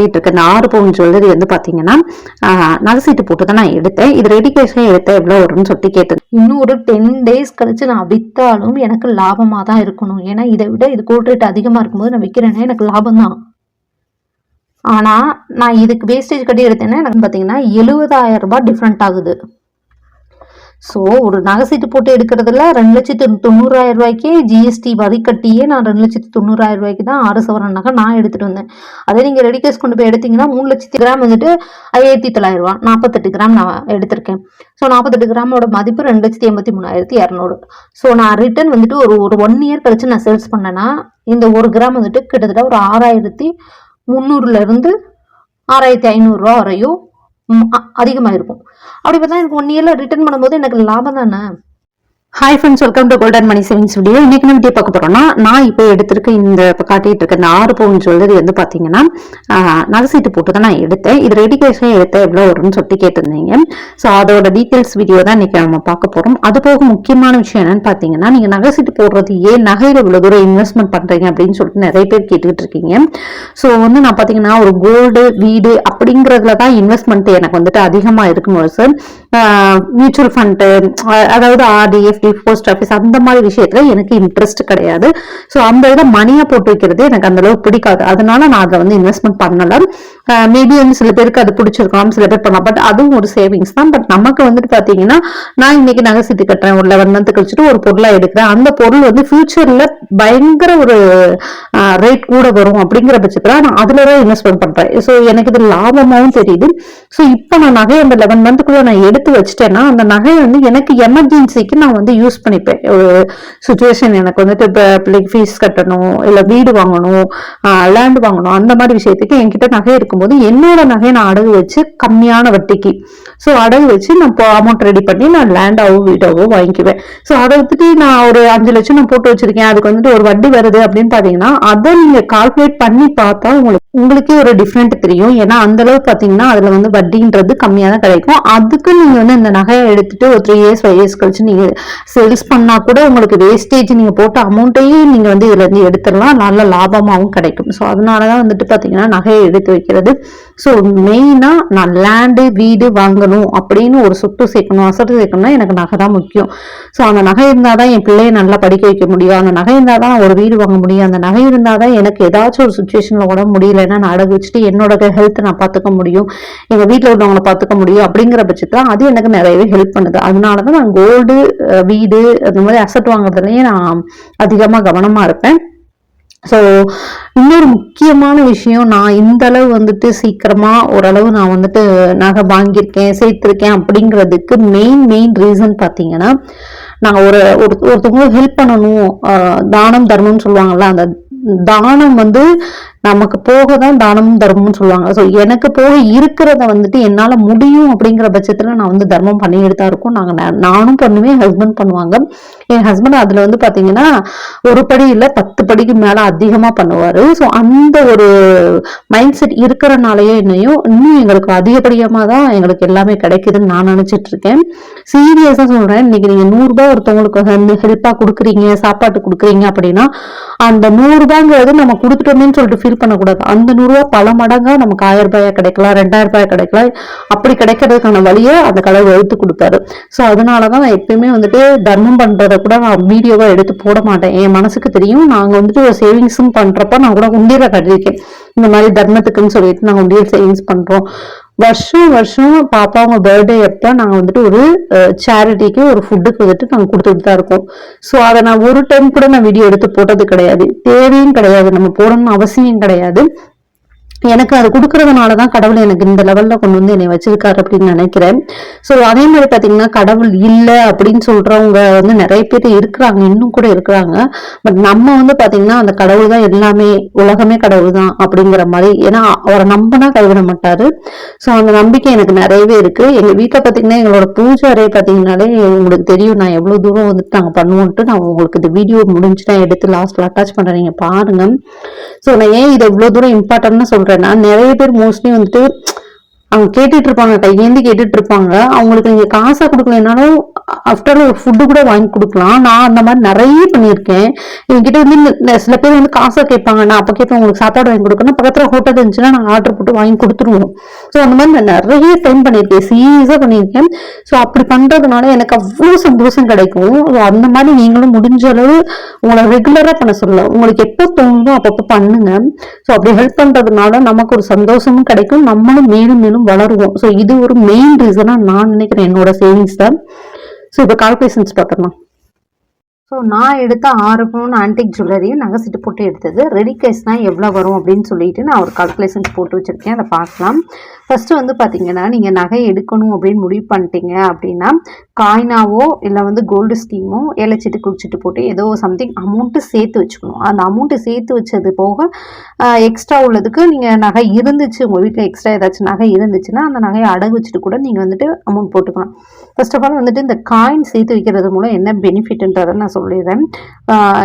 இருக்க இந்த ஆறு பவுன் ஜுவல்லரி வந்து பார்த்தீங்கன்னா ஆஹ், போட்டு தான் நான் எடுத்தேன். இது ரெடி கேஷே எடுத்தேன் எவ்வளோ வரும்னு சொல்லிட்டு கேட்டேன் இன்னும் ஒரு டென் டேஸ் கழிச்சு நான் விற்றாலும் எனக்கு லாபமாக தான் இருக்கணும். ஏன்னா இதை விட இது கோட் ரேட் அதிகமாக இருக்கும்போது நான் விற்கிறேன்னா எனக்கு லாபம் தான் ஆனால் நான் இதுக்கு வேஸ்டேஜ் கட்டி எடுத்தேன்னா எனக்கு பார்த்தீங்கன்னா எழுபதாயிரம் ரூபாய் டிஃப்ரெண்ட் ஆகுது. ஸோ ஒரு நகை சீட்டு போட்டு எடுக்கிறதுல ரெண்டு லட்சத்து தொண்ணூறாயிரம் ரூபாய்க்கே ஜிஎஸ்டி வரி கட்டியே நான் ரெண்டு லட்சத்து தொண்ணூறாயிரம் ரூபாய்க்கு தான் ஆறு சவரன் நகை நான் எடுத்துகிட்டு வந்தேன். அதே நீங்கள் ரெடி கேஸ் கொண்டு போய் எடுத்தீங்கன்னா மூணு லட்சத்து கிராம் வந்துட்டு ஐயாயிரத்தி தொள்ளாயிரம் ரூபா நாற்பத்தெட்டு கிராம் நான் எடுத்திருக்கேன். ஸோ நாற்பத்தெட்டு கிராமோட மதிப்பு ரெண்டு லட்சத்தி எண்பத்தி மூணாயிரத்தி இரநூறு. ஸோ நான் ரிட்டர்ன் வந்துட்டு ஒரு ஒரு ஒன் இயர் கழிச்சு நான் சேல்ஸ் பண்ணேன்னா இந்த ஒரு கிராம் வந்துட்டு கிட்டத்தட்ட ஒரு ஆறாயிரத்தி முந்நூறுலேருந்து ஆறாயிரத்தி ஐநூறுரூவா வரையும் அதிகமாக இருக்கும் அப்படி பார்த்தா எனக்கு ஒன் இயரில் ரிட்டர்ன் பண்ணும்போது எனக்கு லாபம் தானே? Hi friends welcome to golden money savings video இன்னைக்கு நம்ம வீடியோ பார்க்க போறோம்னா நான் இப்போ எடுத்திருக்க இந்த இப்போ காட்டிட்டு இருக்க இந்த ஆறு பவுன் ஜுவல்லரி வந்து பாத்தீங்கன்னா நகைசீட்டு நகை சீட்டு போட்டு தான் நான் எடுத்தேன். இது ரெடி கேஷே எடுத்தேன் எவ்வளோ வரும்னு சொல்லிட்டு கேட்டிருந்தீங்க. ஸோ அதோட டீட்டெயில்ஸ் வீடியோ தான் இன்னைக்கு நம்ம பார்க்க போறோம். அது போக முக்கியமான விஷயம் என்னன்னு பார்த்தீங்கன்னா நீங்க நகை சீட்டு போடுறது ஏன் நகையில இவ்வளவு தூரம் இன்வெஸ்ட்மெண்ட் பண்றீங்க அப்படின்னு சொல்லிட்டு நிறைய பேர் கேட்டுக்கிட்டு இருக்கீங்க. ஸோ வந்து நான் பார்த்தீங்கன்னா ஒரு கோல்டு வீடு அப்படிங்கிறதுல தான் இன்வெஸ்ட்மெண்ட் எனக்கு வந்துட்டு அதிகமாக இருக்கும்போது சார் மியூச்சுவல் ஃபண்டு அதாவது ஆர்டி எஃப்டி போஸ்ட் ஆஃபீஸ் அந்த மாதிரி விஷயத்துல எனக்கு இன்ட்ரெஸ்ட் கிடையாது. ஸோ அந்த இதை மணியா போட்டு வைக்கிறது எனக்கு அந்த அளவுக்கு பிடிக்காது. அதனால நான் அதை வந்து இன்வெஸ்ட்மெண்ட் பண்ணல. மேபி வந்து சில பேருக்கு அது பிடிச்சிருக்கலாம் சில பேர் பண்ணலாம். பட் அதுவும் ஒரு சேவிங்ஸ் தான். பட் நமக்கு வந்துட்டு பார்த்தீங்கன்னா நான் இன்னைக்கு நகை சீட்டு கட்டுறேன். ஒரு லெவன் மந்த் கழிச்சுட்டு ஒரு பொருளா எடுக்கிறேன். அந்த பொருள் வந்து ஃபியூச்சர்ல பயங்கர ஒரு ரேட் கூட வரும் அப்படிங்கிற பட்சத்துல நான் அதுல தான் இன்வெஸ்ட்மெண்ட் பண்றேன். ஸோ எனக்கு இது லாபமாவும் தெரியுது. ஸோ இப்போ நான் நகை அந்த லெவன் மந்த்துக்குள்ள நான் எடுத்து வச்சிட்டேன்னா அந்த நகை வந்து எனக்கு எமர்ஜென்சிக்கு நான் வந்து யூஸ் பண்ணிப்பேன். ஒரு சுச்சுவேஷன் எனக்கு வந்துட்டு இப்போ பிள்ளைக்கு ஃபீஸ் கட்டணும் இல்லை வீடு வாங்கணும் லேண்ட் வாங்கணும் அந்த மாதிரி விஷயத்துக்கு என்கிட்ட நகை இருக்கும்போது என்னோட நகையை நான் அடகு வச்சு கம்மியான வட்டிக்கு. ஸோ அடகு வச்சு நான் இப்போ அமௌண்ட் ரெடி பண்ணி நான் லேண்டாவோ வீடாவோ வாங்கிக்குவேன். ஸோ அதை வந்துட்டு நான் ஒரு அஞ்சு லட்சம் நான் போட்டு வச்சிருக்கேன். அதுக்கு வந்துட்டு ஒரு வட்டி வருது அப்படின்னு பார்த்தீங்கன்னா அதை நீங்கள் கால்குலேட் பண்ணி பார்த்தா உங்களுக்கு உங்களுக்கே ஒரு டிஃப்ரெண்ட் தெரியும். ஏன்னா அந்த அளவு பார்த்தீங்கன்னா அதில் வந்து வட்டின்றது கம்மியாக தான் கிடைக்கும். அதுக்கு நீங்கள் வந்து இந்த நகையை எடுத்துட்டு ஒரு த்ரீ இயர்ஸ் ஃபைவ் இயர்ஸ் கழிச்சு நீங்கள் சேல்ஸ் பண்ணா கூட உங்களுக்கு வேஸ்டேஜ் நீங்க போட்ட அமௌண்ட்டையும் நீங்க வந்து இதுல இருந்து எடுத்துடலாம். நல்ல லாபமாகவும் கிடைக்கும். ஸோ அதனாலதான் வந்துட்டு பார்த்தீங்கன்னா நகையை எடுத்து வைக்கிறது ஸோ மெயினாக நான் லேண்டு வீடு வாங்கணும் அப்படின்னு ஒரு சொத்து சேர்க்கணும் அசட்டு சேர்க்கணும்னா எனக்கு நகை தான் முக்கியம். ஸோ அந்த நகை இருந்தால் தான் என் பிள்ளையை நல்லா படிக்க வைக்க முடியும். அந்த நகை இருந்தால் தான் ஒரு வீடு வாங்க முடியும். அந்த நகை இருந்தால் தான் எனக்கு ஏதாச்சும் ஒரு சுச்சுவேஷனில் உடம்பு முடியலைன்னா நான் அடகு வச்சுட்டு என்னோட ஹெல்த் நான் பார்த்துக்க முடியும். எங்கள் வீட்டில் உள்ளவங்களை பார்த்துக்க முடியும் அப்படிங்கிற பட்சத்தில் அது எனக்கு நிறையவே ஹெல்ப் பண்ணுது. அதனால தான் நான் கோல்டு வீடு அந்த மாதிரி அசட் வாங்குறதுலையே நான் அதிகமாக கவனமாக இருப்பேன். ஸோ இன்னொரு முக்கியமான விஷயம் நான் இந்த அளவு வந்துட்டு சீக்கிரமா ஓரளவு நான் வந்துட்டு நகை வாங்கியிருக்கேன் சேர்த்துருக்கேன் அப்படிங்கிறதுக்கு மெயின் மெயின் ரீசன் பார்த்தீங்கன்னா நான் ஒரு ஒரு ஹெல்ப் பண்ணணும் தானம் தர்மம்னு சொல்லுவாங்கல்ல அந்த தானம் வந்து நமக்கு போக தான் தானமும் தர்மம்னு சொல்லுவாங்க. ஸோ எனக்கு போக இருக்கிறத வந்துட்டு என்னால் முடியும் அப்படிங்கிற பட்சத்தில் நான் வந்து தர்மம் பண்ணிக்கிட்டு தான் இருக்கோம் நாங்கள் நானும் பண்ணுவேன் ஹஸ்பண்ட் பண்ணுவாங்க. என் ஹஸ்பண்ட் அதில் வந்து பார்த்தீங்கன்னா ஒரு படி இல்லை பத்து படிக்கு மேலே அதிகமாக பண்ணுவார். ஸோ அந்த ஒரு மைண்ட் செட் இருக்கிறனாலயே என்னையும் இன்னும் எங்களுக்கு அதிகப்படியமாக தான் எங்களுக்கு எல்லாமே கிடைக்குதுன்னு நான் நினச்சிட்டு இருக்கேன் சீரியஸாக சொல்கிறேன் இன்னைக்கு நீங்கள் நூறுரூபா ஒருத்தவங்களுக்கு ஹெல்ப்பாக கொடுக்குறீங்க சாப்பாட்டு கொடுக்குறீங்க அப்படின்னா அந்த நூறுரூபாங்கிறது நம்ம கொடுத்துட்டோமேன்னு சொல்லிட்டு ஃபீல் பண்ணக்கூடாது. அந்த நூறுரூவா பல மடங்கா நமக்கு ஆயிரம் ரூபாயா கிடைக்கலாம் ரெண்டாயிரம் ரூபாய் கிடைக்கலாம். அப்படி கிடைக்கிறதுக்கான வழியை அந்த கடவுள் எடுத்து கொடுத்தாரு. ஸோ அதனால தான் நான் எப்பயுமே வந்துட்டு தர்மம் பண்ணுறத கூட நான் வீடியோவாக எடுத்து போட மாட்டேன். என் மனசுக்கு தெரியும் நாங்கள் வந்துட்டு ஒரு சேவிங்ஸும் பண்ணுறப்ப நான் கூட உண்டியில் கட்டிருக்கேன் இந்த மாதிரி தர்மத்துக்குன்னு சொல்லிட்டு நாங்கள் உண்டியல் சேவிங்ஸ் பண்ணுறோம் வருஷம் வருஷம் பாப்பா அவங்க பர்த்டே அப்ப நாங்க வந்துட்டு ஒரு சேரிட்டிக்கு ஒரு ஃபுட்டுக்கு வந்துட்டு நாங்க கொடுத்துட்டு தான் இருக்கோம். ஸோ அதை நான் ஒரு டைம் கூட நான் வீடியோ எடுத்து போட்டது கிடையாது. தேவையும் கிடையாது. நம்ம போடணும்னு அவசியம் கிடையாது. எனக்கு அது கொடுக்கறதுனால தான் கடவுள் எனக்கு இந்த லெவலில் கொண்டு வந்து என்னை வச்சிருக்காரு அப்படின்னு நினைக்கிறேன். ஸோ அதே மாதிரி பார்த்தீங்கன்னா கடவுள் இல்லை அப்படின்னு சொல்கிறவங்க வந்து நிறைய பேர் இருக்கிறாங்க இன்னும் கூட இருக்கிறாங்க. பட் நம்ம வந்து பார்த்தீங்கன்னா அந்த கடவுள் தான் எல்லாமே உலகமே கடவுள் தான் அப்படிங்கிற மாதிரி ஏன்னா அவரை நம்பினா கைவிட மாட்டார். ஸோ அந்த நம்பிக்கை எனக்கு நிறையவே இருக்குது எங்கள் வீட்டில் பார்த்தீங்கன்னா எங்களோட பூஜை அறையை பார்த்தீங்கன்னாலே உங்களுக்கு தெரியும் நான் எவ்வளோ தூரம் வந்துட்டு நாங்கள் பண்ணுவோன்ட்டு நான் உங்களுக்கு இந்த வீடியோ முடிஞ்சுட்டு நான் எடுத்து லாஸ்ட்டில் அட்டாச் பண்ணுறேன் நீங்கள் பாருங்கள் ஸோ நான் ஏன் இது எவ்வளோ தூரம் இம்பார்ட்டன்ட்னு சொல்றேன்னா நிறைய பேர் மோஸ்ட்லி வந்துட்டு அவங்க கேட்டுட்டு இருப்பாங்க கையேந்தி கேட்டுட்டு இருப்பாங்க அவங்களுக்கு நீங்க காசா கொடுக்கலனாலும் ஆஃப்டர் ஒரு ஃபுட்டு கூட வாங்கி கொடுக்கலாம். நான் அந்த மாதிரி நிறைய பண்ணியிருக்கேன். என்கிட்ட வந்து சில பேர் வந்து காசை கேட்பாங்க நான் அப்ப கேட்பேன் உங்களுக்கு சாப்பாடு வாங்கி கொடுக்கணும் பக்கத்துல ஹோட்டல் இருந்துச்சுன்னா நாங்கள் ஆர்டர் போட்டு வாங்கி கொடுத்துருவோம். ஸோ அந்த மாதிரி நான் நிறைய டைம் பண்ணியிருக்கேன். சீரியஸாக பண்ணியிருக்கேன். ஸோ அப்படி பண்றதுனால எனக்கு அவ்வளோ சந்தோஷம் கிடைக்கும். ஸோ அந்த மாதிரி நீங்களும் முடிஞ்ச அளவு உங்களை ரெகுலரா பண்ண சொல்ல. உங்களுக்கு எப்போ தோணுதோ அப்பப்போ பண்ணுங்க. ஸோ அப்படி ஹெல்ப் பண்றதுனால நமக்கு ஒரு சந்தோஷமும் கிடைக்கும். நம்மளும் மேலும் மேலும் வளருவோம். ஸோ இது ஒரு மெயின் ரீசனாக நான் நினைக்கிறேன் என்னோட சேவிங்ஸ் தான் ஸோ இப்போ கால்குலேஷன்ஸ் பார்க்கலாம் ஸோ நான் எடுத்த ஆறு பவுன் ஆன்டிக் ஜுவல்லரியும் நகை சிட்டு போட்டு எடுத்தது. ரெடி கேஷ்னால் எவ்வளோ வரும் அப்படின்னு சொல்லிட்டு நான் ஒரு கால்குலேஷன்ஸ் போட்டு வச்சுருக்கேன். அதை பார்க்கலாம். ஃபஸ்ட்டு வந்து பார்த்தீங்கன்னா நீங்கள் நகை எடுக்கணும் அப்படின்னு முடிவு பண்ணிட்டீங்க அப்படின்னா காயினாவோ இல்லை வந்து கோல்டு ஸ்கீமோ ஏலச்சீட்டு குடிச்சிட்டு போட்டு ஏதோ சம்திங் அமௌண்ட்டு சேர்த்து வச்சுக்கணும். அந்த அமௌண்ட்டு சேர்த்து வச்சது போக எக்ஸ்ட்ரா உள்ளதுக்கு நீங்கள் நகை இருந்துச்சு உங்கள் வீட்டில் எக்ஸ்ட்ரா ஏதாச்சும் நகை இருந்துச்சுன்னா அந்த நகையை அடகு வச்சுட்டு கூட நீங்கள் வந்துட்டு அமௌண்ட் போட்டுக்கலாம். ஃபர்ஸ்ட் ஆஃப் ஆல் வந்துட்டு இந்த காயின் சேர்த்து வைக்கிறது மூலம் என்ன பெனிஃபிட்ன்றதை நான் சொல்லிடுறேன்.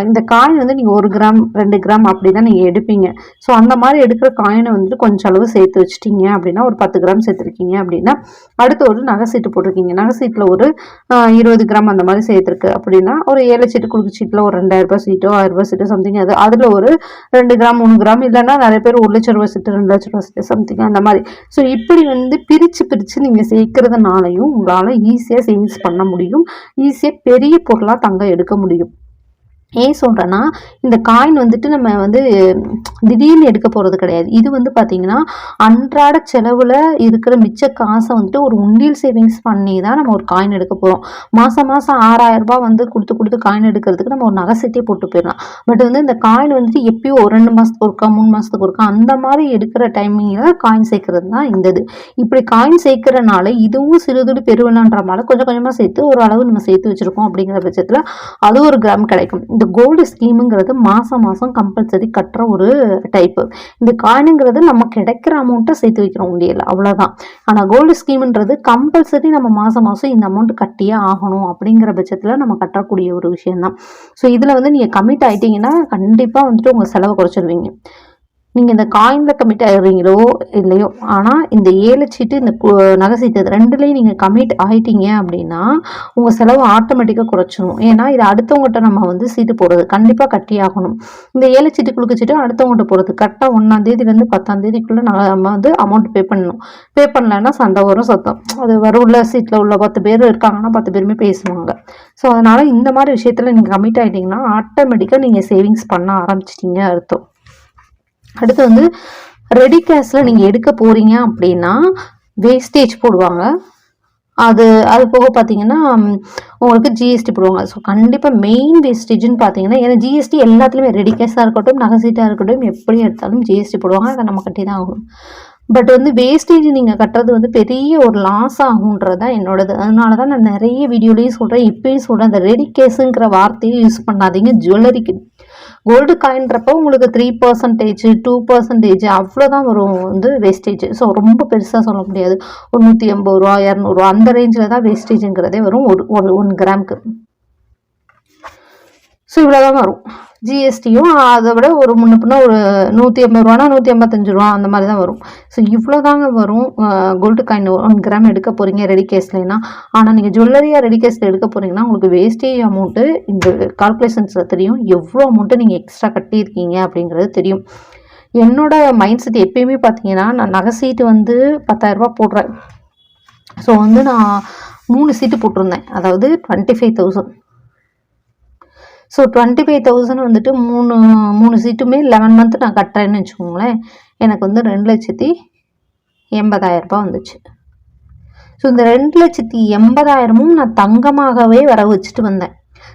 இந்த காயின் வந்து நீங்கள் ஒரு கிராம் ரெண்டு கிராம் அப்படி தான் நீங்கள் எடுப்பீங்க. ஸோ அந்த மாதிரி எடுக்கிற காயினை வந்துட்டு கொஞ்சம் அளவு சேர்த்து வச்சுட்டீங்க அப்படின்னா ஒரு பத்து கிராம் சேர்த்துருக்கீங்க அப்படின்னா அடுத்து ஒரு நகை சீட்டு போட்டிருக்கீங்க. நகை சீட்டில் ஒரு இருபது கிராம் அந்த மாதிரி சேர்த்துருக்கு அப்படின்னா ஒரு ஏழு சீட்டு குறுக்கு சீட்டில் ஒரு ரெண்டாயிரம் ரூபாய் சீட்டோ ஆயிரம் ரூபாய் சீட்டோ சம்திங் அது அதில் ஒரு ரெண்டு கிராம் மூணு கிராம் இல்லைன்னா நிறைய பேர் ஒரு லட்ச ரூபாய் சீட்டு ரெண்டு லட்ச ரூபாய் சீட்டு சம்திங் அந்த மாதிரி. ஸோ இப்படி வந்து பிரித்து பிரித்து நீங்கள் சேர்க்கறதுனாலையும் உங்களால் ஈஸி ஈஸியாக சேவிங்ஸ் பண்ண முடியும். ஈஸியாக பெரிய பொருளாக தங்கம் எடுக்க முடியும். ஏன் சொல்கிறேன்னா இந்த காயின் வந்துட்டு நம்ம வந்து திடீர்னு எடுக்க போகிறது கிடையாது. இது வந்து பார்த்திங்கன்னா அன்றாட செலவில் இருக்கிற மிச்ச காசை வந்துட்டு ஒரு உண்டியல் சேவிங்ஸ் பண்ணி தான் நம்ம ஒரு காயின் எடுக்க போகிறோம் மாதம் மாதம் ஆறாயிரம் ரூபாய் வந்து கொடுத்து கொடுத்து காயின் எடுக்கிறதுக்கு நம்ம ஒரு நகை போட்டு போயிடலாம். பட் வந்து இந்த காயின் வந்துட்டு எப்பயோ ஒரு ரெண்டு மாதத்துக்கு ஒருக்கா மூணு மாதத்துக்கு ஒருக்கா அந்த மாதிரி எடுக்கிற டைமிங்கில் காயின் சேர்க்கறது தான் இந்த இது இப்படி காயின் சேர்க்கறனால இதுவும் சிறுதுடு பெருவிழான்றனால கொஞ்சம் கொஞ்சமாக சேர்த்து ஒரு அளவு நம்ம சேர்த்து வச்சுருக்கோம் அப்படிங்கிற பட்சத்தில் அது ஒரு கிராம் கிடைக்கும். இந்த கோல்டு ஸ்கீமுங்கிறது மாதம் மாதம் கம்பல்சரி கட்டுற ஒரு டைப்பு இந்த காயினுங்கிறது நம்ம கிடைக்கிற அமௌண்ட்டை சேர்த்து வைக்கிறோம் முடியல அவ்வளோதான் ஆனால் கோல்டு ஸ்கீம்ன்றது கம்பல்சரி நம்ம மாதம் மாதம் இந்த அமௌண்ட் கட்டியே ஆகணும் அப்படிங்கிற பட்சத்தில் நம்ம கட்டக்கூடிய ஒரு விஷயம்தான். ஸோ இதில் வந்து நீங்கள் கமிட் ஆகிட்டீங்கன்னா கண்டிப்பாக வந்துட்டு உங்கள் செலவை குறைச்சிருவீங்க. நீங்கள் இந்த காயினில் கமிட் ஆகுறீங்களோ இல்லையோ ஆனால் இந்த ஏழு சீட்டு இந்த நகை சீட்டு ரெண்டுலேயும் நீங்கள் கமிட் ஆகிட்டீங்க அப்படின்னா உங்கள் செலவு ஆட்டோமேட்டிக்காக குறைச்சிடும் ஏன்னா இது அடுத்தவங்ககிட்ட நம்ம வந்து சீட்டு போடுறது கண்டிப்பாக கட்டி ஆகணும். இந்த ஏழு சீட்டு குழுக்க சீட்டு அடுத்தவங்ககிட்ட போடுறது கரெக்டாக ஒன்றாந்தேதிலேருந்து பத்தாந்தேதிக்குள்ளே பத்தாம் நம்ம வந்து அமௌண்ட் பே பண்ணணும். பே பண்ணலன்னா சண்டை வரும் சத்தம். அது வரும் உள்ள சீட்டில் உள்ள பத்து பேர் இருக்காங்கன்னா பத்து பேருமே பேசுவாங்க. ஸோ அதனால் இந்த மாதிரி விஷயத்தில் நீங்கள் கமிட் ஆகிட்டீங்கன்னா ஆட்டோமேட்டிக்காக நீங்கள் சேவிங்ஸ் பண்ண ஆரம்பிச்சிட்டீங்க அர்த்தம். அடுத்து வந்து ரெடி கேஷில் நீங்கள் எடுக்க போகிறீங்க அப்படின்னா வேஸ்டேஜ் போடுவாங்க. அது அது போக பார்த்தீங்கன்னா உங்களுக்கு ஜிஎஸ்டி போடுவாங்க. ஸோ கண்டிப்பாக மெயின் வேஸ்டேஜ்னு பார்த்தீங்கன்னா ஏன்னா ஜிஎஸ்டி எல்லாத்துலேயுமே ரெடி கேஷாக இருக்கட்டும் நகைசீட்டாக இருக்கட்டும் எப்படி எடுத்தாலும் ஜிஎஸ்டி போடுவாங்க. அதை நம்ம கட்டி தான் ஆகும். பட் வந்து வேஸ்டேஜ் நீங்கள் கட்டுறது வந்து பெரிய ஒரு லாஸ் ஆகுன்றது தான் என்னோடது. அதனால தான் நான் நிறைய வீடியோலையும் சொல்கிறேன் இப்பயும் சொல்கிறேன் அந்த ரெடி கேஸுங்கிற வார்த்தையை யூஸ் பண்ணாதீங்க ஜுவல்லரிக்கு கோல்டு காயின்றப்போ உங்களுக்கு த்ரீ பர்சன்டேஜ் டூ பர்சன்டேஜ் அவ்வளோதான் வரும் வந்து வேஸ்டேஜ் ஸோ ரொம்ப பெருசாக சொல்ல முடியாது. ஒரு நூற்றி எண்பது ரூபா இரநூறுவா அந்த ரேஞ்சில் தான் வேஸ்டேஜுங்கிறதே வரும். ஒரு ஒன் ஒன் கிராமுக்கு ஸோ இவ்வளோதான் வரும். ஜிஎஸ்டியும் அதை விட ஒரு முன்ன பின்ன ஒரு நூற்றி ஐம்பது ரூபானா நூற்றி ஐம்பத்தஞ்சு ரூபா அந்த மாதிரி தான் வரும். ஸோ இவ்வளோ தாங்க வரும் கோல்டு காயின் ஒன் கிராம் எடுக்க போகிறீங்க ரெடி கேஸ்லனா ஆனால் நீங்கள் ஜுவல்லரியாக ரெடி கேஸில் எடுக்க போகிறீங்கன்னா உங்களுக்கு வேஸ்டேஜ் அமௌண்ட்டு இந்த கால்குலேஷன்ஸில் தெரியும். எவ்வளோ அமௌண்ட்டு நீங்கள் எக்ஸ்ட்ரா கட்டியிருக்கீங்க அப்படிங்கிறது தெரியும். என்னோட மைண்ட் செட் எப்பயுமே பார்த்தீங்கன்னா நான் நகை சீட்டு வந்து பத்தாயிரரூபா போடுறேன். ஸோ வந்து நான் மூணு சீட்டு போட்டிருந்தேன். அதாவது twenty five thousand so twenty five thousand வந்துட்டு மூணு மூணு சீட்டுமே லெவன் மந்த் நான் கட்டுறேன்னு வச்சுக்கோங்களேன். எனக்கு வந்து ரெண்டு லட்சத்தி எண்பதாயிரரூபா வந்துச்சு. ஸோ இந்த ரெண்டு லட்சத்தி எண்பதாயிரமும் நான் தங்கமாகவே வர வச்சுட்டு வந்தேன்.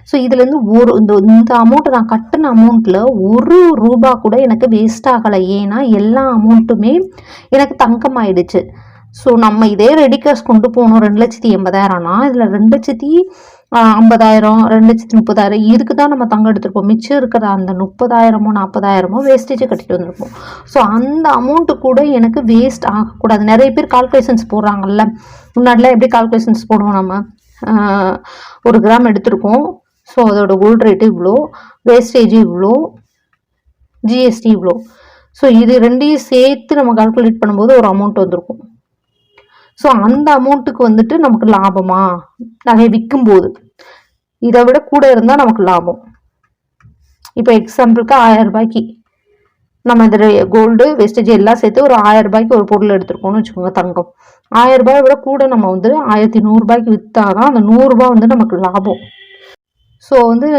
ஸோ இதுலேருந்து ஒரு இந்த இந்த அமௌண்ட்டை நான் கட்டின அமௌண்ட்டில் ஒரு ரூபா கூட எனக்கு வேஸ்ட் ஆகலை. ஏன்னா எல்லா அமௌண்ட்டுமே எனக்கு தங்கம் ஆயிடுச்சு ஸோ நம்ம இதே ரெடி கேஷ் கொண்டு போகணும். ரெண்டு லட்சத்தி எண்பதாயிரம்னா இதில் ரெண்டு லட்சத்தி ஐம்பதாயிரம் ரெண்டு லட்சத்தி முப்பதாயிரம் இதுக்கு தான் நம்ம தங்கம் எடுத்திருப்போம். மிச்சம் இருக்கிற அந்த முப்பதாயிரமோ நாற்பதாயிரமோ வேஸ்டேஜை கட்டிட்டு வந்திருப்போம். ஸோ அந்த அமௌண்ட்டு கூட எனக்கு வேஸ்ட் ஆகக்கூடாது. நிறைய பேர் கால்குலேஷன்ஸ் போடுறாங்கல்ல. முன்னாடிலாம் எப்படி கால்குலேஷன்ஸ் போடுவோம் நம்ம? ஒரு கிராம் எடுத்திருக்கோம். ஸோ அதோட கோல்டு ரேட்டு இவ்வளோ வேஸ்டேஜ் இவ்வளோ ஜிஎஸ்டி இவ்வளோ ஸோ இது ரெண்டையும் சேர்த்து நம்ம கால்குலேட் பண்ணும்போது ஒரு அமௌண்ட் வந்திருக்கும். ஸோ அந்த அமௌண்ட்டுக்கு வந்துட்டு நமக்கு லாபமா? நகை விற்கும்போது இதை விட கூட இருந்தால் நமக்கு லாபம். இப்போ எக்ஸாம்பிளுக்கு ஆயிரம் ரூபாய்க்கு. நம்ம இதில் கோல்டு வெஸ்டேஜ் எல்லாம் சேர்த்து ஒரு ஆயிரம் ரூபாய்க்கு ஒரு பொருள் எடுத்துருக்கோம்னு வச்சுக்கோங்க தங்கம். ஆயிரம் ரூபாய் விட கூட நம்ம வந்து ஆயிரத்தி நூறுரூபாய்க்கு விற்றாதான் அந்த நூறுரூபா வந்து நமக்கு லாபம். ஸோ வந்து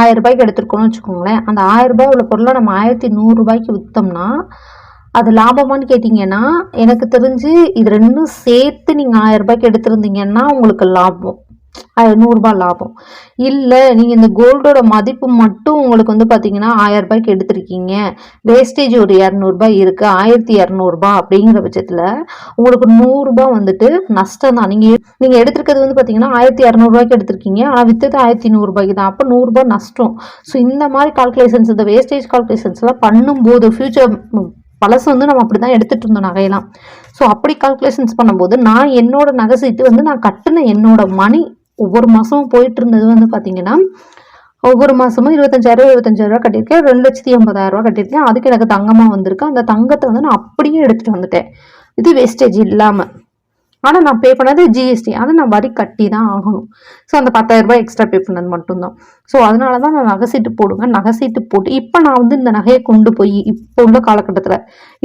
ஆயிரம் ரூபாய்க்கு எடுத்துருக்கோம்னு வச்சுக்கோங்களேன். அந்த ஆயிரம் ரூபாய் உள்ள பொருளை நம்ம ஆயிரத்தி நூறுரூபாய்க்கு விற்றோம்னா அது லாபமான்னு கேட்டிங்கன்னா எனக்கு தெரிஞ்சு இது ரெண்டும் சேர்த்து நீங்கள் ஆயிரம் ரூபாய்க்கு எடுத்திருந்தீங்கன்னா உங்களுக்கு லாபம். நூறுரூபா லாபம். இல்லை நீங்கள் இந்த கோல்டோட மதிப்பு மட்டும் உங்களுக்கு வந்து பார்த்தீங்கன்னா ஆயிரம் ரூபாய்க்கு எடுத்திருக்கீங்க. வேஸ்டேஜ் ஒரு இரநூறுபா இருக்குது ஆயிரத்தி இரநூறுபா அப்படிங்கிற பட்சத்தில் உங்களுக்கு நூறுரூபா வந்துட்டு நஷ்டம் தான். நீங்கள் நீங்கள் எடுத்திருக்கிறது வந்து பார்த்தீங்கன்னா ஆயிரத்தி இரநூறுபாய்க்கு எடுத்திருக்கீங்க. ஆனால் விற்றது ஆயிரத்தி நூறுரூபாய்க்கு தான். அப்போ நூறுரூபா நஷ்டம். ஸோ இந்த மாதிரி கால்குலேஷன்ஸ் இந்த வேஸ்டேஜ் கால்குலேஷன்ஸ்லாம் பண்ணும்போது ஃப்யூச்சர் பழசு வந்து நம்ம அப்படி தான் எடுத்துகிட்டு இருந்தோம் நகையெல்லாம். ஸோ அப்படி கால்குலேஷன்ஸ் பண்ணும்போது நான் என்னோட நகை சீட்டு வந்து நான் கட்டின என்னோட மணி ஒவ்வொரு மாதமும் போயிட்டு இருந்தது வந்து பார்த்தீங்கன்னா ஒவ்வொரு மாதமும் இருபத்தஞ்சாயிரம் இருபத்தஞ்சாயிரரூவா கட்டியிருக்கேன். ரெண்டு லட்சத்தி எண்பதாயிரம் கட்டியிருக்கேன். அதுக்கு எனக்கு தங்கமாக வந்திருக்கு. அந்த தங்கத்தை வந்து நான் அப்படியே எடுத்துகிட்டு வந்துட்டேன். இது வேஸ்டேஜ் இல்லாமல் ஆனால் நான் பே பண்ணது ஜிஎஸ்டி அதை நான் வரி கட்டி தான் ஆகணும். ஸோ அந்த பத்தாயிரம் ரூபாய் எக்ஸ்ட்ரா பே பண்ணது மட்டும்தான். ஸோ அதனால தான் நான் நகை சீட்டு நகைசீட்டு நகை சீட்டு போட்டு இப்போ நான் வந்து இந்த நகையை கொண்டு போய் இப்போ உள்ள காலகட்டத்தில்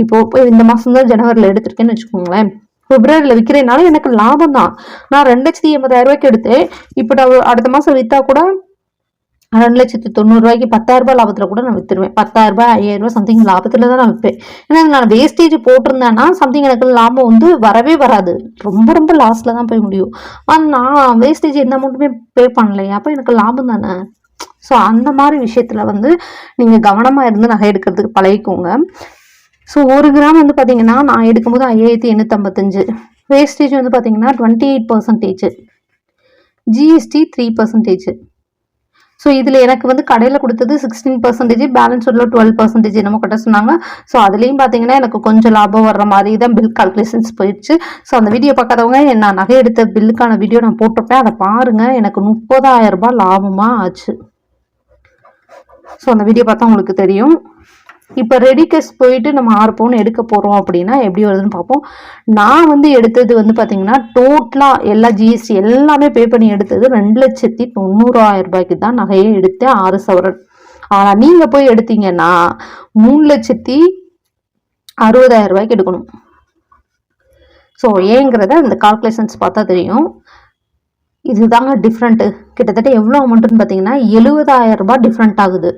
இப்போ போய் இந்த மாதம் தான் ஜனவரியில் எடுத்திருக்கேன்னு வச்சுக்கோங்களேன். பிப்ரவரியில் விற்கிறதுனால எனக்கு லாபம் தான் நான் ரெண்டு லட்சத்தி எண்பதாயிரம் ரூபாய்க்கு எடுத்தேன். இப்போ நான் அடுத்த மாதம் விற்றா கூட ரெண்டு லட்சத்து தொண்ணூறுரூவாய்க்கு பத்தாயிரம் ரூபாய் லாபத்தில் கூட நான் விற்றுருவேன் பத்தாயிரம் ரூபாய் ஐயாயிரம் ரூபாய் சம்திங் லாபத்தில் தான் நான் விற்பேன் ஏன்னா நான் வேஸ்டேஜ் போட்டிருந்தேன்னா சம்திங் எனக்கு லாபம் வந்து வரவே வராது. ரொம்ப ரொம்ப லாஸில் தான் போய் முடியும். ஆனால் நான் வேஸ்டேஜ் எந்த அமௌண்ட்டுமே பே பண்ணலையே அப்போ எனக்கு லாபம் தானே? ஸோ அந்த மாதிரி விஷயத்தில் வந்து நீங்கள் கவனமாக இருந்து நகை எடுக்கிறதுக்கு பழகிக்கோங்க. ஸோ ஒரு கிராம் வந்து பார்த்தீங்கன்னா நான் எடுக்கும்போது ஐயாயிரத்தி எண்ணூற்றம்பத்தஞ்சு வேஸ்டேஜ் வந்து பார்த்தீங்கன்னா twenty eight percentage GST three percentage so இதில் எனக்கு வந்து கடையில் கொடுத்தது சிக்ஸ்டீன் பர்சன்டேஜ் பேலன்ஸ் உள்ள டுவெல் பர்சன்டேஜ் என்னமோ கட்ட சொன்னாங்க. ஸோ அதுலேயும் பார்த்தீங்கன்னா எனக்கு கொஞ்சம் லாபம் வர்ற மாதிரி தான் பில் கால்குலேஷன்ஸ் போயிடுச்சு. ஸோ அந்த வீடியோ பார்க்காதவங்க நான் நகை எடுத்த பில்லுக்கான வீடியோ நான் போட்டிருப்பேன். அதை பாருங்கள் எனக்கு முப்பதாயிரம் ரூபாய் லாபமாக ஆச்சு. ஸோ அந்த வீடியோ பார்த்தா உங்களுக்கு தெரியும். இப்போ ரெடி கேஸ்ட் போயிட்டு நம்ம ஆறு பவுன் எடுக்க போகிறோம் அப்படின்னா எப்படி வருதுன்னு பார்ப்போம். நான் வந்து எடுத்தது வந்து பார்த்தீங்கன்னா டோட்டலாக எல்லா ஜிஎஸ்டி எல்லாமே பே பண்ணி எடுத்தது ரெண்டு லட்சத்தி தொண்ணூறாயிரம் ரூபாய்க்கு தான் நகையை எடுத்தேன் ஆறு சவரன். ஆனால் நீங்கள் போய் எடுத்தீங்கன்னா மூணு லட்சத்தி அறுபதாயிரம் ரூபாய்க்கு எடுக்கணும். ஸோ ஏங்கிறத இந்த கால்குலேஷன்ஸ் பார்த்தா தெரியும். இதுதாங்க டிஃப்ரெண்ட்டு கிட்டத்தட்ட எவ்வளோ அமௌண்ட்டுன்னு பார்த்தீங்கன்னா எழுபதாயிரம் ரூபாய் டிஃப்ரெண்ட் ஆகுது.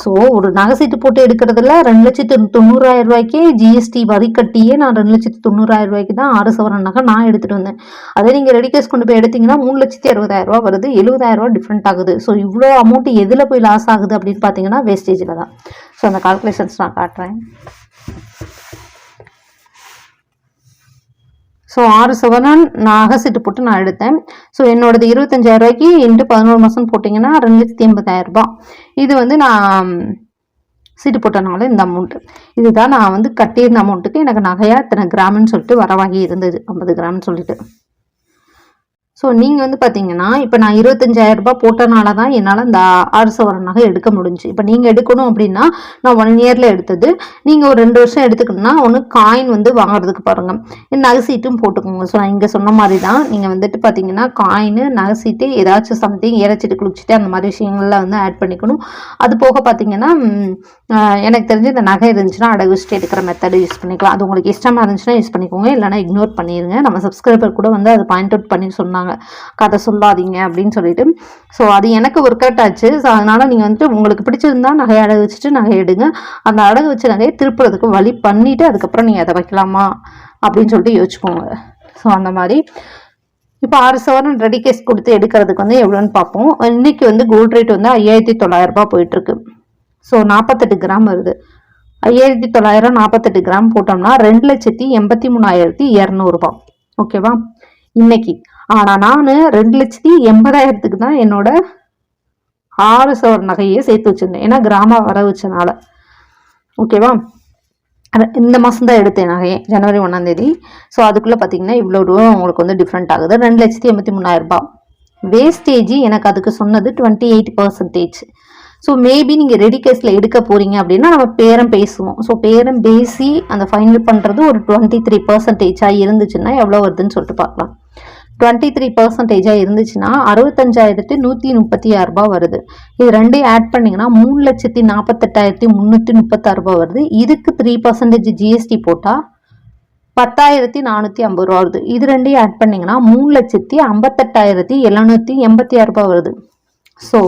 ஸோ ஒரு நகை சீட்டு போட்டு எடுக்கிறதுல ரெண்டு லட்சத்து தொண்ணூறாயிரம் ரூபாய்க்கே ஜிஎஸ்டி வரி கட்டியே நான் ரெண்டு லட்சத்து தொண்ணூறாயிரம் ரூபாய்க்கு தான் ஆறு சவரன் நகை நான் எடுத்துகிட்டு வந்தேன். அதே நீங்கள் ரெடி கேஸ் கொண்டு போய் எடுத்தீங்கன்னா மூணு லட்சத்தி அறுபதாயிரம் ரூபா வருது. எழுபதாயிரம் ரூபா டிஃப்ரெண்ட் ஆகுது. ஸோ இவ்வளோ அமௌண்ட் எதில் போய் லாஸ் ஆகுது அப்படின்னு பார்த்தீங்கன்னா வேஸ்டேஜில் தான். ஸோ அந்த கால்குலேஷன்ஸ் நான் காட்டுறேன். ஸோ ஆறு சவரன் நகை சீட்டு போட்டு நான் எடுத்தேன். ஸோ என்னோடது இருபத்தஞ்சாயிரம் ரூபாய்க்கு இன்ட்டு பதினோரு மாதம் போட்டிங்கன்னா ரெண்டு லட்சத்தி எண்பதாயிரம் ரூபாய். இது வந்து நான் சீட்டு போட்டனால இந்த அமௌண்ட்டு இதுதான் நான் வந்து கட்டியிருந்த அமௌண்ட்டுக்கு எனக்கு நகையாக இத்தனை கிராம்னு சொல்லிட்டு வரவாகி இருந்தது. ஐம்பது கிராம்னு சொல்லிட்டு. ஸோ நீங்கள் வந்து பார்த்தீங்கன்னா இப்போ நான் இருபத்தஞ்சாயிரம் ரூபாய் போட்டனால தான் என்னால் இந்த ஆறு சவரன் நகை எடுக்க முடிஞ்சு. இப்போ நீங்கள் எடுக்கணும் அப்படின்னா நான் ஒன் இயரில் எடுத்தது. நீங்கள் ஒரு ரெண்டு வருஷம் எடுத்துக்கணும்னா ஒன்று காயின் வந்து வாங்குறதுக்கு பாருங்கள் நகை சீட்டும் போட்டுக்கோங்க. ஸோ நான் இங்கே சொன்ன மாதிரி தான் நீங்கள் வந்துட்டு பார்த்தீங்கன்னா காயின் நகை சீட்டு ஏதாச்சும் சம்திங் இறைச்சிட்டு குளிச்சுட்டு அந்த மாதிரி விஷயங்கள்லாம் வந்து ஆட் பண்ணிக்கணும். அது போக பார்த்தீங்கன்னா எனக்கு தெரிஞ்சு இந்த நகை இருந்துச்சுன்னா அடகு வச்சுட்டு எடுக்கிற மெத்தடு யூஸ் பண்ணிக்கலாம். அது உங்களுக்கு இஷ்டமாக இருந்துச்சுன்னா யூஸ் பண்ணிக்கோங்க. இல்லைனா இக்னோர் பண்ணிடுங்க நம்ம சப்ஸ்கிரைபர் கூட வந்து அதை பாயிண்ட் அவுட் பண்ணி சொன்னாங்க. கதை சொல்லாதீங்க அப்படின்னு சொல்லிட்டு. ஸோ அது எனக்கு ஒர்க் அவுட் ஆச்சு. ஸோ அதனால் நீங்கள் வந்துட்டு உங்களுக்கு பிடிச்சிருந்தா நகை அடகு வச்சுட்டு நகை எடுங்க. அந்த அடகு வச்ச நகையை திருப்புறதுக்கு வழி பண்ணிவிட்டு அதுக்கப்புறம் நீங்கள் அதை வைக்கலாமா? அப்படின்னு சொல்லிட்டு யோசிச்சுக்கோங்க. ஸோ அந்த மாதிரி. இப்போ ஆறு சவரன் ரெடி கேஸ் கொடுத்து எடுக்கிறதுக்கு வந்து எவ்வளோன்னு பார்ப்போம். இன்னைக்கு வந்து கோல்ட் ரேட் வந்து ஐயாயிரத்தி தொள்ளாயிரம் ரூபாய் போயிட்டுருக்கு. ஸோ நாற்பத்தெட்டு கிராம் வருது. ஐயாயிரத்தி தொள்ளாயிரம் நாற்பத்தெட்டு கிராம் போட்டோம்னா ரெண்டு லட்சத்தி எண்பத்தி மூணாயிரத்தி இரநூறுபா. ஓகேவா இன்னைக்கு. ஆனால் நான் ரெண்டு லட்சத்தி எண்பதாயிரத்துக்கு தான் என்னோட ஆறு சவர் நகையை சேர்த்து வச்சிருந்தேன். ஏன்னா கிராம வர வச்சனால. ஓகேவா? இந்த மாதம் தான் எடுத்தேன் நகையை. ஜனவரி ஒன்றாம் தேதி. ஸோ அதுக்குள்ளே பார்த்தீங்கன்னா இவ்வளோ ரூபா உங்களுக்கு வந்து டிஃப்ரெண்ட் ஆகுது. ரெண்டு லட்சத்தி எண்பத்தி மூணாயிரரூபா வேஸ்டேஜ் எனக்கு அதுக்கு சொன்னது twenty eight percentage so maybe நீங்கள் ரெடி கேஸில் எடுக்க போகிறீங்க அப்படின்னா நம்ம பேரம் பேசுவோம். ஸோ பேரம் பேசி அந்த ஃபைனல் பண்ணுறது ஒரு டுவெண்ட்டி த்ரீ பர்சன்டேஜாக இருந்துச்சுன்னா எவ்வளோ வருதுன்னு சொல்லிட்டு பார்க்கலாம். டுவெண்ட்டி த்ரீ பர்சன்டேஜாக இருந்துச்சுன்னா அறுபத்தஞ்சாயிரத்தி நூற்றி முப்பத்தி ஆறு ரூபாய் வருது. இது ரெண்டையும் ஆட் பண்ணிங்கன்னா மூணு லட்சத்தி நாற்பத்தெட்டாயிரத்தி முந்நூற்றி முப்பத்தாறு ரூபாய் வருது. இதுக்கு த்ரீ பர்சன்டேஜ் ஜிஎஸ்டி போட்டால் பத்தாயிரத்தி நானூற்றி ஐம்பது ரூபா வருது. இது ரெண்டையும் ஆட் பண்ணிங்கன்னா மூணு லட்சத்தி ஐம்பத்தெட்டாயிரத்தி எழுநூற்றி எண்பத்தி ஆறு ரூபாய் வருது. ஸோ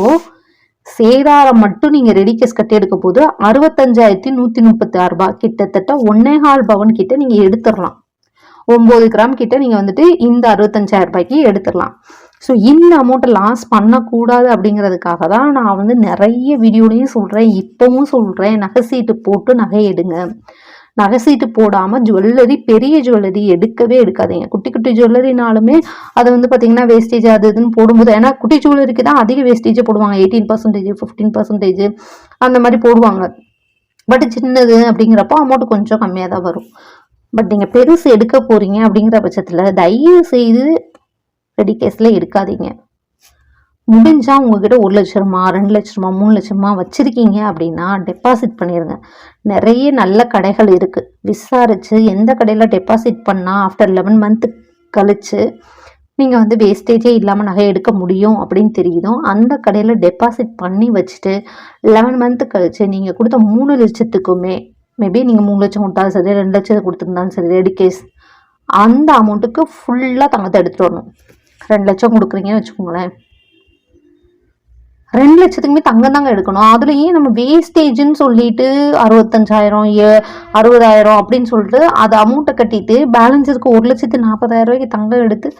சேதாரம் மட்டும் நீங்கள் ரெடி கேஸ் கட்டி எடுக்க போது அறுபத்தஞ்சாயிரத்தி நூற்றி முப்பத்தி ஆறு ரூபாய் கிட்டத்தட்ட ஒன்னேகால் பவன் கிட்ட நீங்கள் எடுத்துடலாம். ஒம்பது கிராம் கிட்ட நீங்கள் வந்துட்டு இந்த அறுபத்தஞ்சாயிரம் ரூபாய்க்கு எடுத்துடலாம். ஸோ இந்த அமௌண்ட்டை லாஸ் பண்ணக்கூடாது அப்படிங்கிறதுக்காக தான் நான் வந்து நிறைய வீடியோலையும் சொல்கிறேன் இப்போவும் சொல்கிறேன் நகை சீட்டு போட்டு நகை எடுங்க. நகை சீட்டு போடாமல் ஜுவல்லரி பெரிய ஜுவல்லரி எடுக்கவே எடுக்காதீங்க. குட்டி குட்டி ஜுவல்லரினாலுமே அது வந்து பார்த்தீங்கன்னா வேஸ்டேஜ் அது இதுன்னு போடும்போது ஏன்னா குட்டி ஜுவல்லரிக்கு தான் அதிக வேஸ்டேஜ் போடுவாங்க. எயிட்டீன் பர்சன்டேஜ் ஃபிஃப்டீன் பர்சன்டேஜ் அந்த மாதிரி போடுவாங்க. பட் சின்னது அப்படிங்கிறப்போ அமௌண்ட் கொஞ்சம் கம்மியாக தான் வரும். பட் நீங்கள் பெருசு எடுக்க போகிறீங்க அப்படிங்கிற பட்சத்தில் தயவு செய்து ரெடி கேஸில் எடுக்காதீங்க முடிஞ்சால் உங்ககிட்ட ஒரு லட்ச ரூபா ரெண்டு லட்ச ரூபா மூணு லட்சமா வச்சுருக்கீங்க அப்படின்னா டெபாசிட் பண்ணிடுங்க நிறைய நல்ல கடைகள் இருக்குது விசாரித்து எந்த கடையில் டெபாசிட் பண்ணால் ஆஃப்டர் லெவன் மந்த் கழித்து நீங்கள் வந்து வேஸ்டேஜே இல்லாமல் நகை எடுக்க முடியும் அப்படின்னு தெரியுதோ அந்த கடையில் டெபாசிட் பண்ணி வச்சுட்டு லெவன் மந்த் கழித்து நீங்கள் கொடுத்த மூணு லட்சத்துக்குமே மேபி நீங்கள் மூணு லட்சம் கொடுத்தாலும் சரி ரெண்டு லட்சம் கொடுத்துருந்தாலும் சரி ரெடி கேஸ் அந்த அமௌண்ட்டுக்கு ஃபுல்லாக தங்கத்தை எடுத்துகிட்டு வரணும். ரெண்டு லட்சம் கொடுக்குறீங்கன்னு வச்சுக்கோங்களேன். ரெண்டு லட்சத்துக்குமே தங்கம் தாங்க எடுக்கணும். அதுலேயும் நம்ம வேஸ்டேஜ்னு சொல்லிட்டு அறுபத்தஞ்சாயிரம் ஏ அறுபதாயிரம் அப்படின்னு சொல்லிட்டு அது அமௌண்ட்டை கட்டிட்டு பேலன்ஸ் இருக்க ஒரு லட்சத்து நாற்பதாயிரம் ரூபாய்க்கு தங்கம் எடுத்து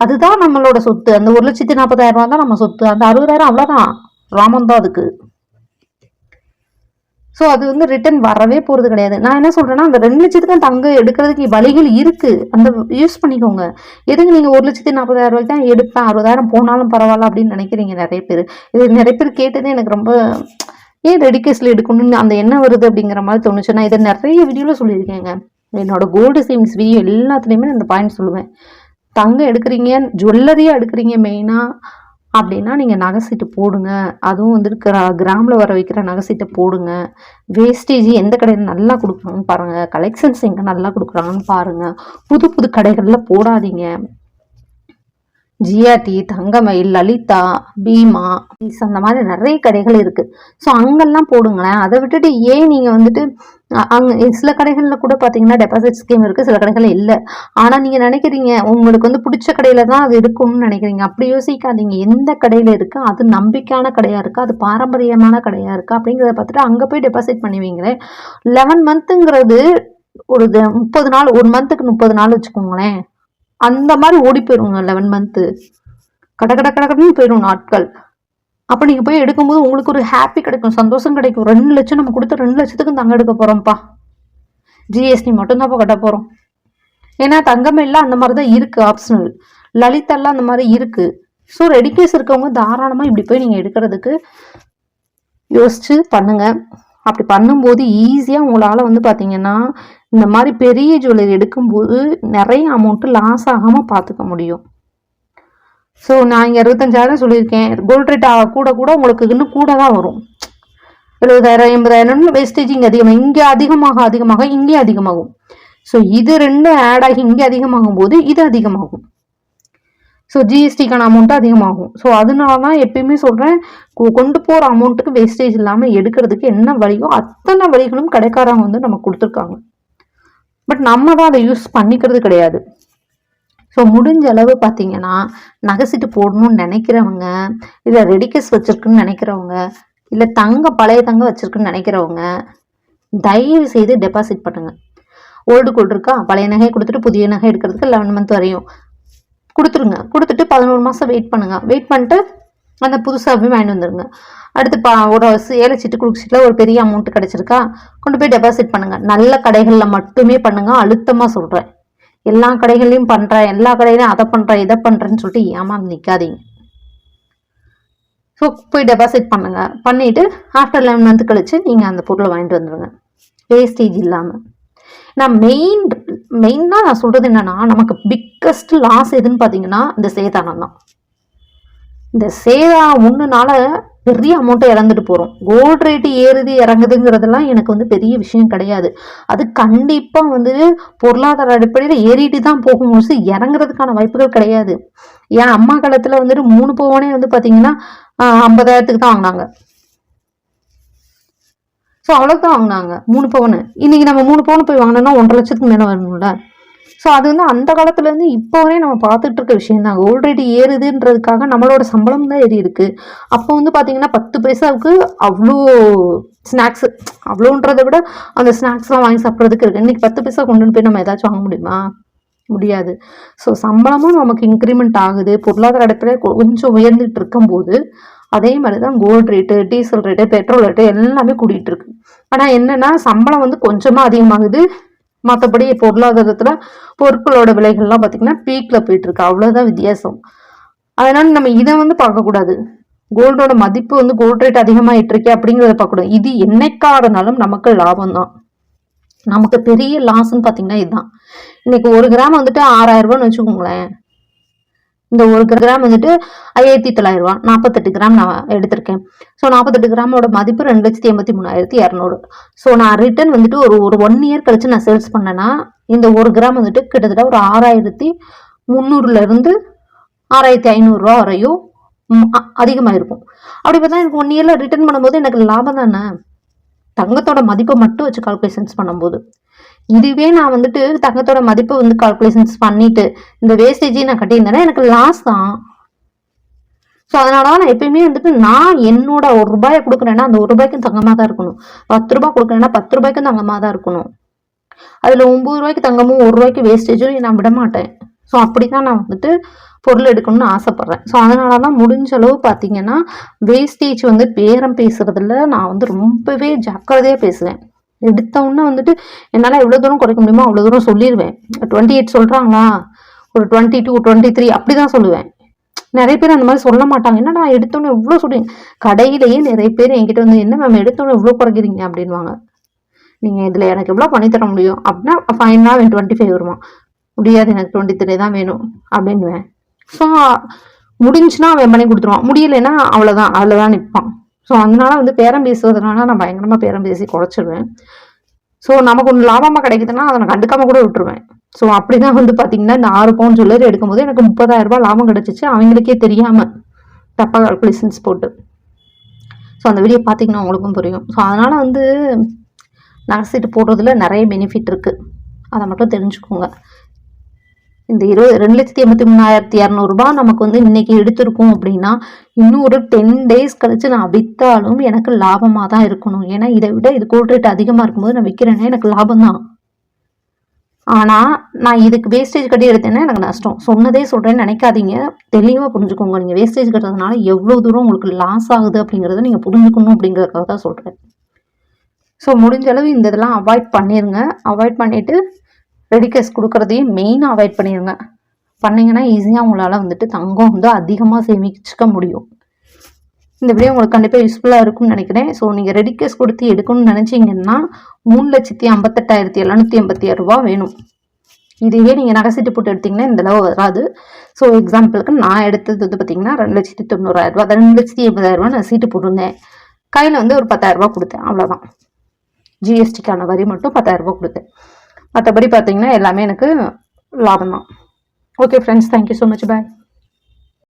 அதுதான் நம்மளோட சொத்து. அந்த ஒரு லட்சத்து நாற்பதாயிரம் ரூபா தான் நம்ம சொத்து. அந்த அறுபதாயிரம் அவ்வளோதான் ராமம் தான் அதுக்கு. ஸோ அது வந்து ரிட்டர்ன் வரவே போகிறது கிடையாது. நான் என்ன சொல்கிறேன்னா அந்த ரெண்டு லட்சத்துக்கு தங்கம் எடுக்கிறதுக்கு வழிகள் இருக்குது அந்த யூஸ் பண்ணிக்கோங்க. எதுக்கு நீங்கள் ஒரு லட்சத்தி நாற்பதாயிரம் ரூபாய்க்கு தான் எடுப்பேன்? அறுபதாயிரம் போனாலும் பரவாயில்ல அப்படின்னு நினைக்கிறீங்க நிறைய பேர். இது நிறைய பேர் கேட்டது எனக்கு ரொம்ப ஏன் ரெடி கேஸில் எடுக்கணும்னு அந்த என்ன வருது அப்படிங்கிற மாதிரி தோணுச்சு. நான் இதை நிறைய வீடியோவில் சொல்லியிருக்கேங்க. என்னோட கோல்டு சேவிங்ஸ் வீடியோ எல்லாத்துலேயுமே நான் இந்த பாயிண்ட் சொல்லுவேன். தங்கம் எடுக்கிறீங்க ஜுவல்லரியாக எடுக்கிறீங்க மெயினாக அப்படின்னா நீங்கள் நகை சீட்டு போடுங்க. அதுவும் வந்துட்டு கிரா கிராமில் வர வைக்கிற நகை சீட்டை போடுங்க. வேஸ்டேஜ் எந்த கடையில் நல்லா கொடுக்குறாங்கன்னு பாருங்கள் கலெக்ஷன்ஸ் எங்கே நல்லா கொடுக்குறாங்கன்னு பாருங்கள் புது புது கடைகளில் போடாதீங்க. ஜிஆர்டி தங்கமயில் லலிதா பீமா அந்த மாதிரி நிறைய கடைகள் இருக்குது ஸோ அங்கெல்லாம் போடுங்களேன். அதை விட்டுட்டு ஏன் நீங்கள் வந்துட்டு அங்கே சில கடைகளில் கூட பார்த்தீங்கன்னா டெபாசிட் ஸ்கீம் இருக்குது சில கடைகள் இல்லை. ஆனால் நீங்கள் நினைக்கிறீங்க உங்களுக்கு வந்து பிடிச்ச கடையில் தான் அது இருக்கும்னு நினைக்கிறீங்க. அப்படி யோசிக்காதீங்க. எந்த கடையில் இருக்குது அது நம்பிக்கையான கடையாக இருக்குது அது பாரம்பரியமான கடையாக இருக்குது அப்படிங்கிறத பார்த்துட்டு அங்கே போய் டெபாசிட் பண்ணுவீங்களே. லெவன் மந்த்துங்கிறது ஒரு த- முப்பது நாள் ஒரு மந்த்துக்கு முப்பது நாள் வச்சுக்கோங்களேன். அந்த மாதிரி ஓடி போயிடுங்க லெவன் மந்த்து கட கட கட போயிடும் நாட்கள். அப்போ நீங்கள் போய் எடுக்கும்போது உங்களுக்கு ஒரு ஹாப்பி கிடைக்கும் சந்தோஷம் கிடைக்கும். ரெண்டு லட்சம் நம்ம கொடுத்த ரெண்டு லட்சத்துக்கு தங்கம் எடுக்க போகிறோம்ப்பா ஜிஎஸ்டி மட்டும்தான் இப்போ கட்ட போகிறோம் ஏன்னா தங்கம் எல்லாம் அந்த மாதிரி தான் இருக்குது ஆப்ஷனல் லலிதெல்லாம் அந்த மாதிரி இருக்குது ஸோ ரெடி கேஸ் இருக்கவங்க தாராளமாக இப்படி போய் நீங்கள் எடுக்கிறதுக்கு யோசிச்சு பண்ணுங்க. அப்படி பண்ணும்போது ஈஸியாக உங்களால் வந்து பார்த்தீங்கன்னா இந்த மாதிரி பெரிய ஜுவல்லரி எடுக்கும்போது நிறைய அமௌண்ட்டு லாஸ் ஆகாமல் பார்த்துக்க முடியும். ஸோ நான் இங்கே அறுபத்தஞ்சாயிரம் சொல்லியிருக்கேன். கோல்ட் ரேட் கூட கூட உங்களுக்கு இன்னும் கூட தான் வரும். எழுபதாயிரம் எண்பதாயிரம்னு வேஸ்டேஜ் இங்கே அதிகமாக இங்கே அதிகமாக அதிகமாக இங்கே அதிகமாகும். ஸோ இது ரெண்டும் ஆட் ஆகி இங்கே அதிகமாகும் போது இது அதிகமாகும். ஸோ ஜிஎஸ்டிக்கான அமௌண்ட்டு அதிகமாகும். ஸோ அதனால தான் எப்பயுமே சொல்கிறேன் கொண்டு போகிற அமௌண்ட்டுக்கு வேஸ்டேஜ் இல்லாமல் எடுக்கிறதுக்கு என்ன வழியோ அத்தனை வழிகளும் கடைக்காரங்க வந்து நம்ம கொடுத்துருக்காங்க. பட் நம்ம தான் அதை யூஸ் பண்ணிக்கிறது கிடையாது. ஸோ முடிஞ்ச அளவு பார்த்தீங்கன்னா நகை சீட்டு போடணும்னு நினைக்கிறவங்க இல்லை ரெடிகேஸ் வச்சிருக்குன்னு நினைக்கிறவங்க இல்லை தங்க பழைய தங்க வச்சிருக்குன்னு நினைக்கிறவங்க தயவு செய்து டெபாசிட் பண்ணுங்க. ஓல்டு கோல்டு இருக்கா? பழைய நகையை கொடுத்துட்டு புதிய நகை எடுக்கிறதுக்கு லெவன் மந்த் வரையும். கொடுத்துருங்க. கொடுத்துட்டு பதினோரு மாதம் வெயிட் பண்ணுங்க. வெயிட் பண்ணிட்டு அந்த புதுசாகவே வாங்கிட்டு வந்துடுங்க அடுத்து பா ஒரு ஏழை சீட்டு குடுக்க சீட்டில் ஒரு பெரிய அமௌண்ட் கிடச்சிருக்கா? கொண்டு போய் டெபாசிட் பண்ணுங்க. நல்ல கடைகளில் மட்டுமே பண்ணுங்க. அழுத்தமாக சொல்கிறேன் எல்லா கடைகள்லையும் பண்ணுறேன் எல்லா கடையிலையும் அதை பண்ணுறேன் இதை பண்ணுறேன்னு சொல்லிட்டு ஏமாந்து நிற்காதீங்க ஸோ போய் டெபாசிட் பண்ணுங்க. பண்ணிட்டு ஆஃப்டர் லெவன் மந்த் கழிச்சு நீங்கள் அந்த பொருளை வாங்கிட்டு வந்துடுங்க வேஸ்டேஜ் இல்லாமல் நான் மெயின் மெயினாக நான் சொல்கிறது என்னென்னா நமக்கு பிக்கஸ்ட் லாஸ் எதுன்னு பார்த்தீங்கன்னா இந்த சேதானம் தான் இந்த சேதா ஒன்றுனால பெரிய அமௌண்ட்டை இழந்துட்டு போகிறோம் கோல்டு ரேட்டு ஏறுது இறங்குதுங்கிறதெல்லாம் எனக்கு வந்து பெரிய விஷயம் கிடையாது. அது கண்டிப்பாக வந்து பொருளாதார அடிப்படையில் ஏறிட்டு தான் போகும்போது இறங்குறதுக்கான வாய்ப்புகள் கிடையாது. ஏன் அம்மா காலத்தில் வந்துட்டு மூணு பவுனே வந்து பார்த்தீங்கன்னா ஐம்பதாயிரத்துக்கு தான் வாங்கினாங்க. ஸோ அவ்வளோக்கு தான் வாங்கினாங்க மூணு பவுனு. இன்றைக்கி நம்ம மூணு பவுன் போய் வாங்கினோம்னா ஒன்றரை லட்சத்துக்கு மேலே வரணும்ல ஸோ அது வந்து அந்த காலத்துலேருந்து இப்போ வரையும் நம்ம பார்த்துட்டு இருக்க விஷயம் தான் கோல்டு ஏறுதுன்றதுக்காக நம்மளோட சம்பளம் தான் ஏறி இருக்கு அப்போ வந்து பார்த்தீங்கன்னா பத்து பைசாவுக்கு அவ்வளோ ஸ்நாக்ஸ் அவ்வளோன்றதை விட அந்த ஸ்நாக்ஸ்லாம் வாங்கி சாப்பிட்றதுக்கு இருக்கு. இன்றைக்கி பத்து பைசா கொண்டு போய் நம்ம ஏதாச்சும் வாங்க முடியுமா? முடியாது. ஸோ சம்பளமும் நமக்கு இன்க்ரிமெண்ட் ஆகுது. பொருளாதார அடிப்படையில் கொஞ்சம் உயர்ந்துட்டு இருக்கும்போது அதே மாதிரி தான் gold rate diesel rate petrol rate எல்லாமே கூட்டிகிட்டு இருக்கு. ஆனால் என்னென்னா சம்பளம் வந்து கொஞ்சமாக அதிகமாகுது. மற்றபடி பொருளாதாரத்தில் பொருட்களோட விலைகள்லாம் பார்த்திங்கன்னா பீக்கில் போயிட்டுருக்கு. அவ்வளோதான் வித்தியாசம். அதனால நம்ம இதை வந்து பார்க்கக்கூடாது கோல்டோட மதிப்பு வந்து கோல்ட் ரேட் அதிகமாயிட்டு இருக்கே அப்படிங்கிறத பார்க்கக்கூடாது இது என்னைக்காடுனாலும் நமக்கு லாபம் தான் நமக்கு பெரிய லாஸ்ன்னு பார்த்தீங்கன்னா இதுதான். இன்னைக்கு ஒரு கிராம் வந்துட்டு ஆறாயிரம் ரூபான்னு வச்சுக்கோங்களேன். இந்த ஒரு கிராம் வந்துட்டு ஐயாயிரத்தி தொள்ளாயிரம் ரூபா நாற்பத்தெட்டு கிராம் நான் எடுத்திருக்கேன். ஸோ நாற்பத்தெட்டு கிராமோட மதிப்பு ரெண்டு லட்சத்தி எண்பத்தி மூணாயிரத்தி இரநூறு ஸோ நான் ரிட்டர்ன் வந்துட்டு ஒரு ஒரு ஒன் இயர் கழிச்சு நான் சேல்ஸ் பண்ணேன்னா இந்த ஒரு கிராம் வந்துட்டு கிட்டத்தட்ட ஒரு ஆறாயிரத்தி முந்நூறுலேருந்து ஆறாயிரத்தி ஐநூறுரூவா வரையும் அதிகமாக இருக்கும் அப்படி பார்த்தா எனக்கு ஒன் இயரில் ரிட்டர்ன் பண்ணும்போது எனக்கு லாபம் தானே? தங்கத்தோட மதிப்பை மட்டும் வச்சு கால்குலேஷன்ஸ் பண்ணும்போது. இதுவே நான் வந்துட்டு தங்கத்தோட மதிப்பை வந்து கால்குலேஷன்ஸ் பண்ணிட்டு இந்த வேஸ்டேஜையும் நான் கட்டியிருந்தேன்னா எனக்கு லாஸ் தான். ஸோ அதனால தான் நான் எப்பயுமே வந்துட்டு நான் என்னோட ஒரு ரூபாயை கொடுக்குறேன்னா அந்த ஒரு ரூபாய்க்கும் தங்கமாக தான் இருக்கணும். பத்து ரூபாய் கொடுக்குறேன்னா பத்து ரூபாய்க்கும் தங்கமாக தான் இருக்கணும். அதில் ஒம்பது ரூபாய்க்கு தங்கமும் ஒரு ரூபாய்க்கு வேஸ்டேஜும் நான் விட மாட்டேன் ஸோ அப்படி தான் நான் வந்துட்டு பொருள் எடுக்கணும்னு ஆசைப்பட்றேன். ஸோ அதனால தான் முடிஞ்ச அளவு பார்த்தீங்கன்னா வேஸ்டேஜ் வந்து பேரம் பேசுகிறதுல நான் வந்து ரொம்பவே ஜாக்கிரதையாக பேசுவேன். எடுத்த வந்துட்டு என்னால் எவ்வளோ தூரம் குறைக்க முடியுமோ அவ்வளோ தூரம் சொல்லிடுவேன் டுவெண்ட்டி எயிட் சொல்கிறாங்களா ஒரு டுவெண்ட்டி டூ டுவெண்ட்டி த்ரீ அப்படி தான் சொல்லுவேன். நிறைய பேர் அந்த மாதிரி சொல்ல மாட்டாங்க. என்னடா எடுத்தோன்னே எவ்வளோ சொல்கிறீங்க கடையிலேயே நிறைய பேர் என்கிட்ட வந்து என்ன மேம் எடுத்தோன்னே எவ்வளோ குறைக்கிறீங்க? அப்படின்வாங்க நீங்கள் இதில் எனக்கு எவ்வளோ பண்ணித்தர முடியும்? அப்படின்னா ஃபைனாக டுவெண்ட்டி ஃபைவ் வருமா? முடியாது எனக்கு டுவெண்ட்டி த்ரீ தான் வேணும். அப்படின்னுவேன். ஸோ முடிஞ்சுன்னா அவன் பண்ணி கொடுத்துருவான். முடியலைன்னா அவ்வளோதான் அதில் தான் நிற்பான் ஸோ அதனால வந்து பேரம் பேசுவதனால நான் பயங்கரமாக பேரம் பேசி குறைச்சிடுவேன் ஸோ நமக்கு ஒன்று லாபமாக கிடைக்குதுன்னா அதை நான் கண்டுக்காம கூட விட்டுருவேன். ஸோ அப்படிதான் வந்து பார்த்தீங்கன்னா இந்த ஆறு பவுன் ஜுவல்லரி எடுக்கும்போது எனக்கு முப்பதாயிரம் ரூபாய் லாபம் கிடச்சிச்சு. அவங்களுக்கே தெரியாமல் தப்பாக கால்குலேஷன்ஸ் போட்டு. ஸோ அந்த வீடியோ பார்த்தீங்கன்னா உங்களுக்கும் புரியும். ஸோ அதனால் வந்து நகை சீட்டு போடுறதுல நிறைய பெனிஃபிட் இருக்குது அதை மட்டும் தெரிஞ்சுக்கோங்க. இந்த இருபது ரெண்டு லட்சத்தி எண்பத்தி மூணாயிரத்தி இரநூறுபா நமக்கு வந்து இன்னைக்கு எடுத்திருக்கோம் அப்படின்னா இன்னும் ஒரு டென் டேஸ் கழிச்சு நான் விற்றாலும் எனக்கு லாபமாக தான் இருக்கணும். ஏன்னா இதை விட இது கோல்ட் ரேட் அதிகமாக இருக்கும்போது நான் விற்கிறேன்னா எனக்கு லாபம் தான். ஆனால் நான் இதுக்கு வேஸ்டேஜ் கட்டி எடுத்தேன்னா எனக்கு நஷ்டம். சொன்னதே சொல்கிறேன்னு நினைக்காதீங்க. தெளிவாக புரிஞ்சுக்கோங்க. நீங்கள் வேஸ்டேஜ் கட்டுறதுனால எவ்வளோ தூரம் உங்களுக்கு லாஸ் ஆகுது அப்படிங்கிறத நீங்கள் புரிஞ்சுக்கணும் அப்படிங்கிறதுக்காக தான் சொல்கிறேன் ஸோ முடிஞ்ச அளவு இந்த இதெல்லாம் அவாய்ட் பண்ணிடுங்க அவாய்ட் பண்ணிவிட்டு ரெடிகேஸ் கொடுக்குறதையும் மெயினாக அவாய்ட் பண்ணிடுங்க பண்ணிங்கன்னா ஈஸியாக உங்களால் வந்துட்டு தங்கம் வந்து அதிகமாக சேமிச்சுக்க முடியும். இந்த வீடியோ உங்களுக்கு கண்டிப்பாக யூஸ்ஃபுல்லாக இருக்கும்னு நினைக்கிறேன். ஸோ நீங்கள் ரெடிகேஸ் கொடுத்து எடுக்கணும்னு நினச்சிங்கன்னா மூணு லட்சத்தி ஐம்பத்தெட்டாயிரத்தி எழுநூற்றி எண்பத்தி ஆறு ரூபா வேணும். இதுவே நீங்கள் நகை சீட்டு போட்டு எடுத்தீங்கன்னா இந்த அளவு வராது. ஸோ எக்ஸாம்பிளுக்கு நான் எடுத்தது வந்து பார்த்தீங்கன்னா ரெண்டு லட்சத்தி தொண்ணூறாயிரம் ரூபா ரெண்டு லட்சத்தி எண்பதாயிரரூபா நான் சீட்டு போட்டிருந்தேன். கையில் வந்து ஒரு பத்தாயிரரூபா கொடுத்தேன். அவ்வளோதான் ஜிஎஸ்டிக்கான வரி மட்டும் பத்தாயிரரூபா கொடுத்தேன். மற்றபடி பார்த்தீங்கன்னா எல்லாமே எனக்கு லாபம் தான் okay friends thank you so much bye